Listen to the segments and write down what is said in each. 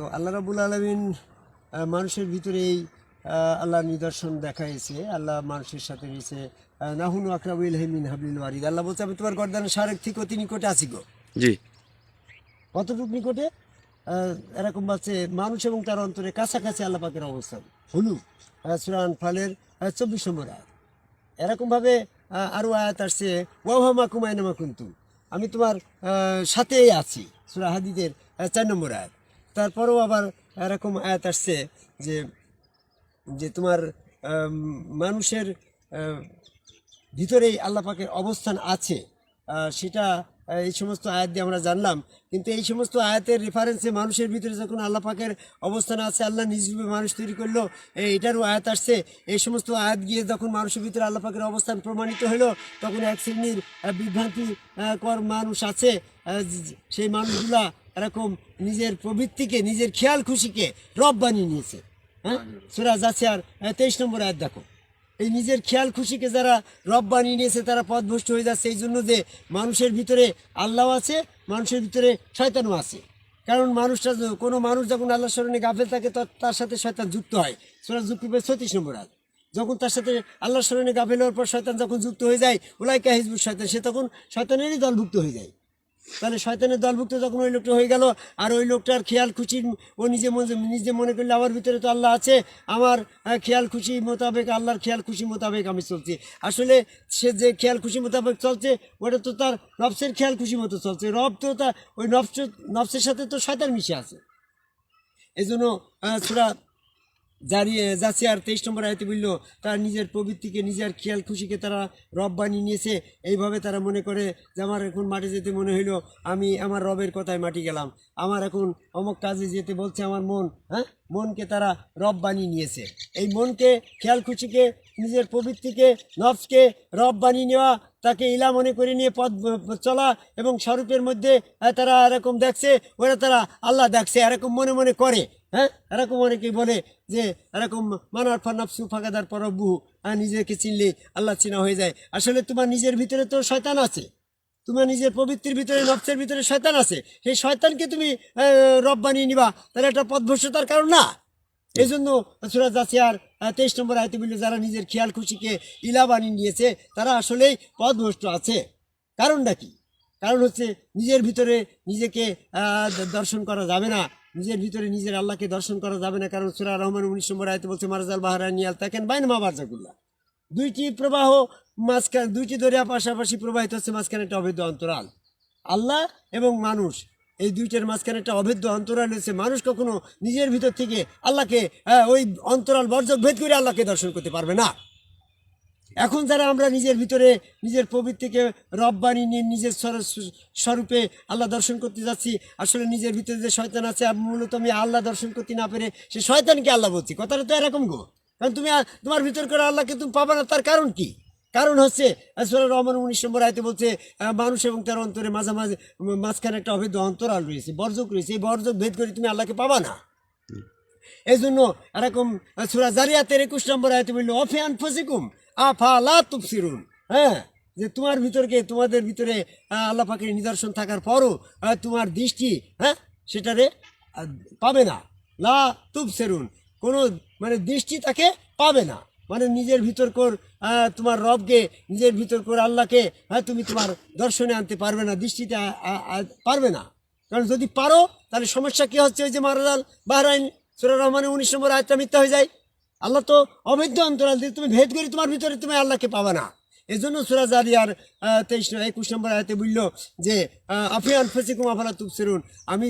তো আল্লাহ রাবুল আলমিন মানুষের ভিতরে এই আহ, আল্লাহর নিদর্শন দেখাইছে। আল্লাহ মানুষের সাথে রয়েছে। নাহুন আকরাবুল হেমিন হাবলিল ওয়ারিদ। আল্লাহ বলছে আমি তোমার গর্দানের সারেক থেকে অতি নিকটে আছি গো। জি। কতটুকু নিকটে? এরকম বলছে মানুষ এবং তার অন্তরে কাছাকাছি আল্লাহ পাকের অবস্থান হলু সুরান ফালের চব্বিশ নম্বর আয়াত। এরকমভাবে আরও আয়াত আসছে ওয়াহা কুমায়নামা কিন্তু আমি তোমার সাথেই আছি সুরা হাদিদের চার নম্বর আয়াত। তারপরেও আবার এরকম আয়াত আসছে যে যে তোমার মানুষের ভিতরেই আল্লাহ পাকের অবস্থান আছে। সেটা এই সমস্ত আয়াত দিয়ে আমরা জানলাম। কিন্তু এই সমস্ত আয়াতের রেফারেন্সে মানুষের ভিতরে যখন আল্লাহ পাকের অবস্থান আছে আল্লাহ নিজ রূপে মানুষ তৈরি করল এটারও আয়াত আসছে। এই সমস্ত আয়াত গিয়ে যখন মানুষের ভিতরে আল্লাহ পাকের অবস্থান প্রমাণিত হলো তখন এক শ্রেণির আহ, বিভ্রান্তি কর মানুষ আছে। সেই মানুষগুলা এরকম নিজের প্রবৃত্তিকে, নিজের খেয়াল খুশিকে রব বানিয়ে নিয়েছে। হ্যাঁ? সুরা আছে আর তেইশ নম্বর আয়াত দেখো। এই নিজের খেয়াল খুশিকে যারা রব বানিয়ে নিয়েছে, তারা পথভ্রষ্ট হয়ে যাচ্ছে। এই জন্য যে মানুষের ভিতরে আল্লাহ আছে, মানুষের ভিতরে শয়তানও আছে। কারণ মানুষটা কোনো মানুষ যখন আল্লাহ স্মরণে গাফেল থাকে তার সাথে শয়তান যুক্ত হয়। সুরা যুক্ত হবে ছত্রিশ নম্বর আয়াত। যখন তার সাথে আল্লাহ স্মরণে গাফেল হওয়ার পর শয়তান যখন যুক্ত হয়ে যায় ওলাইকা হিজবুর শয়তান, সে তখন শয়তানেরই দলভুক্ত হয়ে যায়। তাহলে শয়তানের দলভুক্ত যখন ওই লোকটা হয়ে গেল, আর ওই লোকটার খেয়াল খুশি, ও নিজে মনে নিজে মনে করলে আমার ভিতরে তো আল্লাহ আছে, আমার খেয়াল খুশি মোতাবেক, আল্লাহর খেয়াল খুশি মোতাবেক আমি চলছি। আসলে সে যে খেয়াল খুশি মোতাবেক চলছে, ওটা তো তার নফসের খেয়াল খুশি মতো চলছে। রব তো তার ওই নফস, নফসের সাথে তো শয়তান মিশে আছে। এই জন্য সুরা জারি যাচ্ছে আর তেইশ নম্বর আয়তে বলল, তার নিজের প্রবৃত্তিকে, নিজের খেয়াল খুশিকে তারা রব বানিয়ে নিয়েছে। এইভাবে তারা মনে করে যে আমার এখন মাঠে যেতে মনে হইল, আমি আমার রবের কথায় মাটি গেলাম। আমার এখন অমুক কাজে যেতে বলছে আমার মন হ্যাঁ? মনকে তারা রব বানিয়ে নিয়েছে। এই মনকে, খেয়াল খুশিকে, নিজের প্রবৃত্তিকে, নফসকে রব বানিয়ে নেওয়া, তাকে ইলা মনে করে নিয়ে পথ, চলা এবং স্বরূপের মধ্যে তারা এরকম দেখছে, ওরা তারা আল্লাহ দেখছে, এরকম মনে মনে করে। হ্যাঁ? এরকম অনেকেই বলে যে, এরকম মানার ফানাফসু ফাঁকাদার পরবু হ্যাঁ নিজেকে চিনলে আল্লাহ চিনা হয়ে যায়। আসলে তোমার নিজের ভিতরে তো শয়তান আছে। তোমার নিজের প্রবৃত্তির ভিতরে, নফসের ভিতরে শয়তান আছে। সেই শয়তানকে তুমি রব বানিয়ে নিবা। তাহলে একটা পথভ্রষ্টতার কারণ না। এই জন্য সুরাজ আর তেইশ নম্বর আয়তে বললে, যারা নিজের খেয়াল খুশিকে ইলা বানিয়ে নিয়েছে, তারা আসলেই পথভ্রষ্ট আছে। কারণটা কি? কারণ হচ্ছে নিজের ভিতরে নিজেকে দর্শন করা যাবে না। নিজের ভিতরে নিজের আল্লাহকে দর্শন করা যাবে না, কারণ সুরা রহমান উনিশ নম্বর আয়তে বলছে, মারাজাল বাহারানিয়াল তাকেন বাইন মা দুইটি প্রবাহ মাঝখানে, দুইটি দরিয়া পাশাপাশি প্রবাহিত হচ্ছে, মাঝখানে একটা অবৈধ অন্তরাল। আল্লাহ এবং মানুষ, এই দুইটার মাঝখানে একটা অভেদ্য অন্তরাল রয়েছে। মানুষ কখনো নিজের ভিতর থেকে আল্লাহকে ওই অন্তরাল বর্জক ভেদ করে আল্লাহকে দর্শন করতে পারবে না। এখন যারা আমরা নিজের ভিতরে নিজের প্রবৃত্তিকে রব বানিয়ে নিয়ে নিজের স্বরূপে আল্লাহ দর্শন করতে যাচ্ছি আসলে নিজের ভিতরে যে শয়তান আছে মূলত আমি আল্লাহ দর্শন করতে না পেরে সে শয়তানকে আল্লাহ বলছি। কথাটা তো এরকম গো। কারণ তুমি তোমার ভিতর করে আল্লাহকে তুমি পাবে না তার কারণ কি? কারণ হচ্ছে রহমান উনিশ নম্বর আয়তে বলছে মানুষ এবং তার অন্তরে মাঝামাঝি মাঝখানে একটা অভেদ্য অন্তরাল রয়েছে বর্জক রয়েছে এই বর্জক ভেদ করে তুমি আল্লাহকে পাবা না। এই জন্য এরকম সুরা জারিয়াতের একুশ নম্বর আয়তে বলল অফে আনফসিকুম আফালা তুফসিরুন হ্যাঁ যে তোমার ভিতরকে, তোমাদের ভিতরে আল্লাহ নিদর্শন থাকার পরও তোমার দৃষ্টি হ্যাঁ সেটারে পাবে না। লা তুফসিরুন কোনো মানে দৃষ্টি তাকে পাবে না। মানে নিজের ভিতর কর তোমার রবকে, নিজের ভিতর কর আল্লাহকে হ্যাঁ তুমি তোমার দর্শনে আনতে পারবে না, দৃষ্টিতে পারবে না। কারণ যদি পারো, তাহলে সমস্যা কি হচ্ছে? ওই যে মারাজাল বাহরাইন, সুরা রহমানের উনিশ নম্বর আয়টা মিথ্যা হয়ে যায়। আল্লাহ তো অবৈধ অন্তরাল দিয়ে তুমি ভেদ করে তোমার ভিতরে তুমি আল্লাহকে পাবা না। এই জন্য সুরা জারিয়ার তেইশ একুশ নম্বর আয়তে বলল যে আফিয়ান ফসিকুম আফালা তুবসিরুন। আমি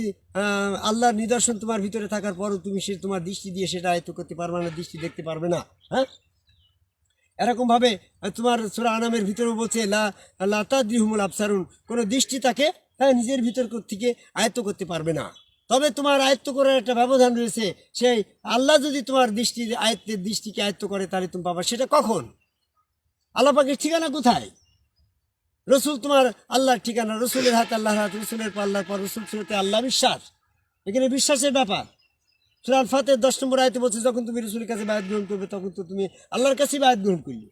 আল্লাহর নিদর্শন তোমার ভিতরে থাকার পরও তুমি সে তোমার দৃষ্টি দিয়ে সেটা আয়ত্ত করতে পারবে না, দৃষ্টি দেখতে পারবে না হ্যাঁ? এরকমভাবে তোমার সুরা আনামের ভিতরেও বলছে, লা লাতাদ্রিহুমুল আফসারুন কোনো দৃষ্টি তাকে হ্যাঁ নিজের ভিতর থেকে আয়ত্ত করতে পারবে না। তবে তোমার আয়ত্ত করার একটা ব্যবধান রয়েছে। সেই আল্লাহ যদি তোমার দৃষ্টি, আয়ত্তের দৃষ্টিকে আয়ত্ত করে, তাহলে তুমি পাবা। সেটা কখন? আল্লাহ পাকের ঠিকানা কোথায়? রসুল তোমার আল্লাহর ঠিকানা, রসুলের হাত আল্লাহর হাত, রসুলের পর আল্লাহর পর, রসুল সুরতে আল্লাহ বিশ্বাস। এখানে বিশ্বাসের ব্যাপার। সুরাল ফাতের দশ নম্বর আয়তে বলছে, যখন তুমি রসুলের কাছে বায়াত গ্রহণ করবে, তখন তো তুমি আল্লাহর কাছে বায়াত গ্রহণ করলে।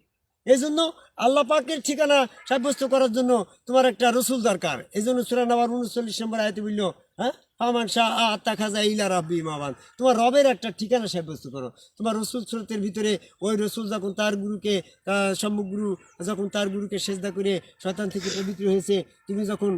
এই জন্য আল্লাহ পাকের ঠিকানা সাব্যস্ত করার জন্য তোমার একটা রসুল দরকার। এই জন্য সুরান আবার উনচল্লিশ নম্বর আয়তে বলল হ্যাঁ? ফামান শাহ আত্মা খাজা ইলা রাব্বি মাবান তোমার রবের একটা ঠিকানা সাব্যস্ত করো। তোমার রসুল স্রোতের ভিতরে ওই রসুল যখন তার গুরুকে আহ, সম্মুখ গুরু যখন তার গুরুকে সেজদা করে শয়তান থেকে পবিত্র হয়েছে তুমি যখন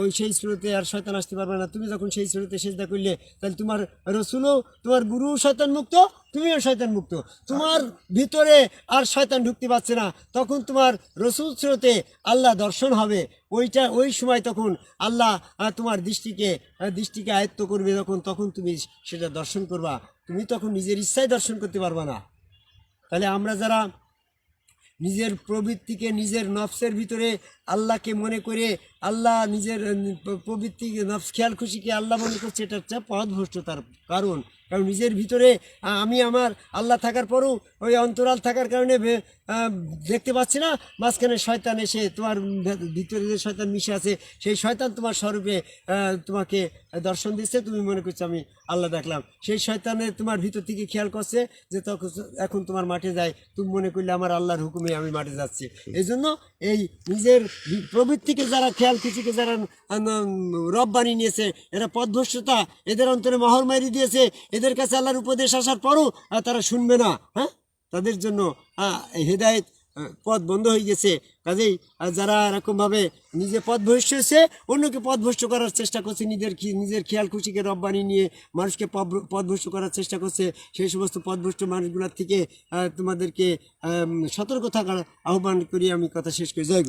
ওই সেই স্রোতে আর শয়তান আসতে পারবে না তুমি যখন সেই স্রোতে সেজদা করলে তাহলে তোমার রসুলও তোমার গুরু শয়তান মুক্ত তুমিও শয়তান মুক্ত তোমার ভিতরে আর শয়তান ঢুকতে পারছে না। তখন তোমার রসুল স্রোতে আল্লাহ দর্শন হবে। ওইটা ওই সময় তখন আল্লাহ তোমার দৃষ্টিকে দৃষ্টিকে আয়ত্ত করবে যখন তখন তুমি সেটা দর্শন করবা। তুমি তখন নিজের ইচ্ছায় দর্শন করতে পারবা না। তাহলে আমরা যারা নিজের প্রবৃত্তিকে নিজের নফসের ভিতরে আল্লাহকে মনে করে আল্লাহ নিজের উম, প- প্রবৃত্তি নফস খেয়াল খুশিকে আল্লাহ মনে করছে এটা হচ্ছে পথভ্রষ্টতার কারণ। কারণ নিজের ভিতরে আমি আমার আল্লাহ থাকার পরও ওই অন্তরাল থাকার কারণে দেখতে পাচ্ছি না। মাঝখানে শয়তান এসে তোমার ভিতরে যে শয়তান মিশে আছে, সেই শয়তান তোমার স্বরূপে তোমাকে দর্শন দিচ্ছে। তুমি মনে করছ আমি আল্লাহ দেখলাম। সেই শয়তানের তোমার ভিতর থেকে খেয়াল করছে যে তখন এখন তোমার মাঠে যায়। তুমি মনে করলে আমার আল্লাহর হুকুমে আমি মাঠে যাচ্ছি। এই জন্য এই নিজের প্রবৃত্তিকে যারা খেয়াল, কিছুকে যারা রব বানিয়ে নিয়েছে, এরা পথভ্রষ্টতা, এদের অন্তরে মহর মারি দিয়েছে। এদের কাছে আল্লাহর উপদেশ আসার পরও তারা শুনবে না হ্যাঁ? তাদের জন্য হেদায়েত পথ বন্ধ হয়ে গেছে। কাজেই যারা এরকমভাবে নিজে পথ পথভ্রষ্ট হয়েছে, অন্যকে পথভ্রষ্ট করার চেষ্টা করছে, নিজের নিজের খেয়াল খুশিকে রব বানিয়ে নিয়ে মানুষকে পথ- পথভ্রষ্ট করার চেষ্টা করছে, সেই সমস্ত পথভ্রষ্ট মানুষগুলোর থেকে তোমাদেরকে সতর্ক থাকার আহ্বান করি আমি। কথা শেষ করি। জয়